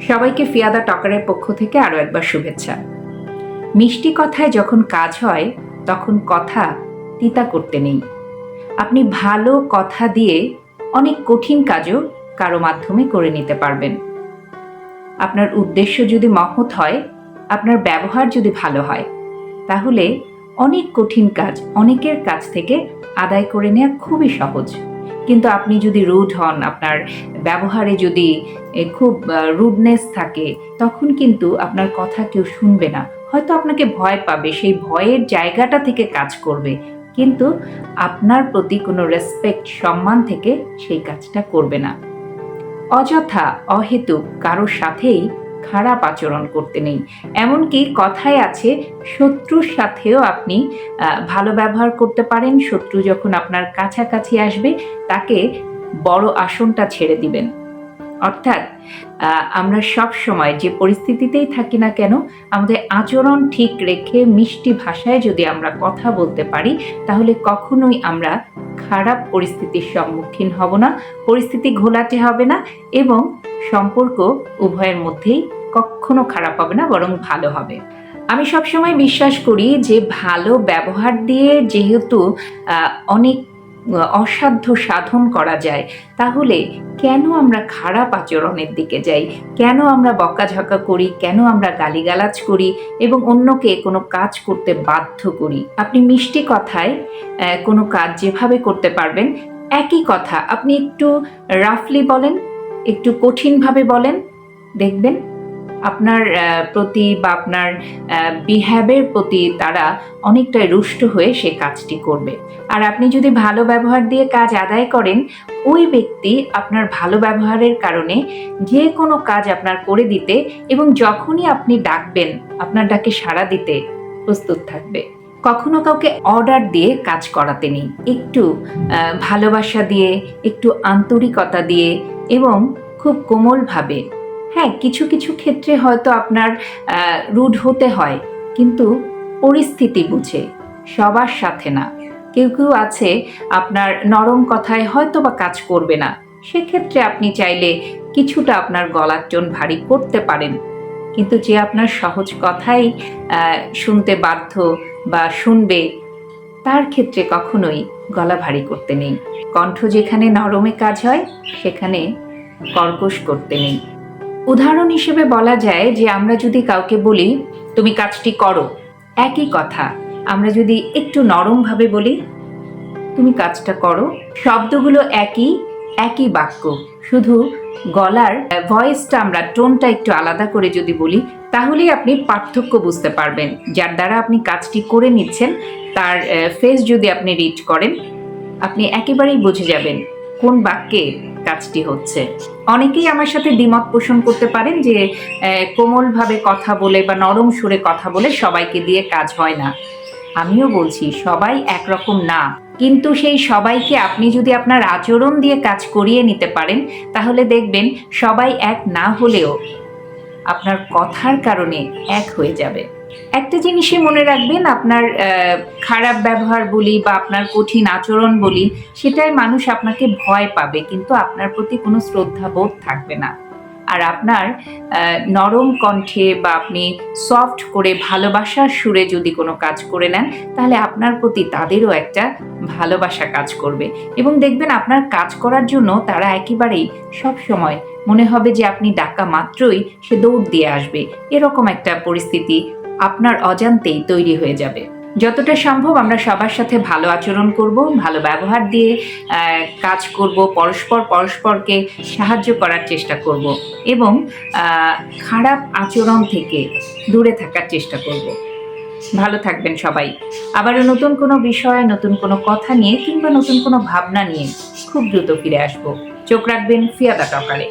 সবাইকে ফিয়াদা টকারের পক্ষ থেকে আরও একবার শুভেচ্ছা। মিষ্টি কথায় যখন কাজ হয়, তখন কথা তিতা করতে নেই। আপনি ভালো কথা দিয়ে অনেক কঠিন কাজও কারও মাধ্যমে করে নিতে পারবেন। আপনার উদ্দেশ্য যদি মহৎ হয়, আপনার ব্যবহার যদি ভালো হয়, তাহলে অনেক কঠিন কাজ অনেকের কাছ থেকে আদায় করে নেওয়া খুবই সহজ। কিন্তু আপনি যদি রুড হন, আপনার ব্যবহারে যদি খুব রুডনেস থাকে, তখন কিন্তু আপনার কথা কেউ শুনবে না। হয়তো আপনাকে ভয় পাবে, সেই ভয়ের জায়গাটা থেকে কাজ করবে। কিন্তু আপনার প্রতি কোনো রেসপেক্ট সম্মান থেকে সেই কাজটা করবে না। অযথা, অহেতুক, কারোর সাথেই খারাপ আচরণ করতে নেই। এমনকি কথায় আছে, শত্রুর সাথেও আপনি ভালো ব্যবহার করতে পারেন। শত্রু যখন আপনার কাছাকাছি আসবে, তাকে বড় আসনটা ছেড়ে দিবেন। অর্থাৎ আমরা সব সময় যে পরিস্থিতিতেই থাকি না কেন, আমাদের আচরণ ঠিক রেখে মিষ্টি ভাষায় যদি আমরা কথা বলতে পারি, তাহলে কখনোই আমরা খারাপ পরিস্থিতির সম্মুখীন হব না, পরিস্থিতি ঘোলাটে হবে না এবং সম্পর্ক উভয়ের মধ্যেই কখনো খারাপ হবে না, বরং ভালো হবে। আমি সবসময় বিশ্বাস করি যে ভালো ব্যবহার দিয়ে যেহেতু অনেক অসাধ্য সাধন করা যায়, তাহলে কেন আমরা খারাপ আচরণের দিকে যাই? কেন আমরা বকাঝকা করি? কেন আমরা গালিগালাজ করি? এবং অন্যকে কোনো কাজ করতে বাধ্য করি? আপনি মিষ্টি কথায় কোনো কাজ যেভাবে করতে পারবেন, একই কথা। আপনি একটু রাফলি বলেন, একটু কঠিনভাবে বলেন, দেখবেন আপনার প্রতি বা আপনার বিহেভের প্রতি তারা অনেকটাই রুষ্ট হয়ে সে কাজটি করবে। আর আপনি যদি ভালো ব্যবহার দিয়ে কাজ আদায় করেন, ওই ব্যক্তি আপনার ভালো ব্যবহারের কারণে যে কোনো কাজ আপনার করে দিতে এবং যখনই আপনি ডাকবেন, আপনার ডাকে সাড়া দিতে প্রস্তুত থাকবে। কখনো কাউকে অর্ডার দিয়ে কাজ করাতে নেই। একটু ভালোবাসা দিয়ে, একটু আন্তরিকতা দিয়ে এবং খুব কোমলভাবে হ্যাঁ কিছু কিছু ক্ষেত্রে হয়তো আপনার রুড হতে হয়, কিন্তু পরিস্থিতি বুঝে, সবার সাথে না। কেউ কেউ আছে, আপনার নরম কথায় হয়তো বা কাজ করবে না। সেক্ষেত্রে আপনি চাইলে কিছুটা আপনার গলার টোন ভারী করতে পারেন। কিন্তু যে আপনার সহজ কথাই শুনতে বাধ্য বা শুনবে, তার ক্ষেত্রে কখনোই গলা ভারী করতে নেই। কণ্ঠ যেখানে নরমে কাজ হয়, সেখানে কর্কশ করতে নেই। উদাহরণ হিসেবে বলা যায় যে আমরা যদি কাউকে বলি, তুমি কাজটি করো। একই কথা। আমরা যদি একটু নরমভাবে বলি, তুমি কাজটা করো, শব্দগুলো একই একই বাক্য। শুধু গলার ভয়েসটা আমরা টোনটা একটু আলাদা করে যদি বলি, তাহলেই আপনি পার্থক্য বুঝতে পারবেন। যার দ্বারা আপনি কাজটি করে নিচ্ছেন, তার ফেস যদি আপনি রিড করেন, আপনি একেবারেই বুঝে যাবেন। কোন বাক্যে কাজটি হচ্ছে? অনেকেই আমার সাথে দ্বিমত পোষণ করতে পারেন যে কোমলভাবে কথা বলে বা নরম সুরে কথা বলে সবাইকে দিয়ে কাজ হয় না। আমিও বলছি, সবাই একরকম না। কিন্তু সেই সবাইকে আপনি যদি আপনার আচরণ দিয়ে কাজ করিয়ে নিতে পারেন, তাহলে দেখবেন সবাই এক না হলেও আপনার কথার কারণে এক হয়ে যাবে। একটা জিনিসই মনে রাখবেন, আপনার খারাপ ব্যবহার বলি বা আপনার কঠিন আচরণ বলি, সেটাই মানুষ আপনাকে ভয় পাবে, কিন্তু আপনার প্রতি কোনো শ্রদ্ধা বোধ থাকবে না। আর আপনার নরম কণ্ঠে বা আপনি সফট করে ভালোবাসার সুরে যদি কোনো কাজ করে নেন, তাহলে আপনার প্রতি তাদেরও একটা ভালোবাসা কাজ করবে। এবং দেখবেন আপনার কাজ করার জন্য তারা একেবারেই সব সময় মনে হবে যে আপনি ডাকা মাত্রই সে দৌড় দিয়ে আসবে। এরকম একটা পরিস্থিতি আপনার অজান্তেই তৈরি হয়ে যাবে। যতটা সম্ভব আমরা সবার সাথে ভালো আচরণ করব, ভালো ব্যবহার দিয়ে কাজ করব, পরস্পর পরস্পরকে সাহায্য করার চেষ্টা করব এবং খারাপ আচরণ থেকে দূরে থাকার চেষ্টা করব। ভালো থাকবেন সবাই। আবারও নতুন কোনো বিষয়, নতুন কোনো কথা নিয়ে কিংবা নতুন কোনো ভাবনা নিয়ে খুব দ্রুত ফিরে আসব। চোখ রাখবেন ফিয়াদা টকারে।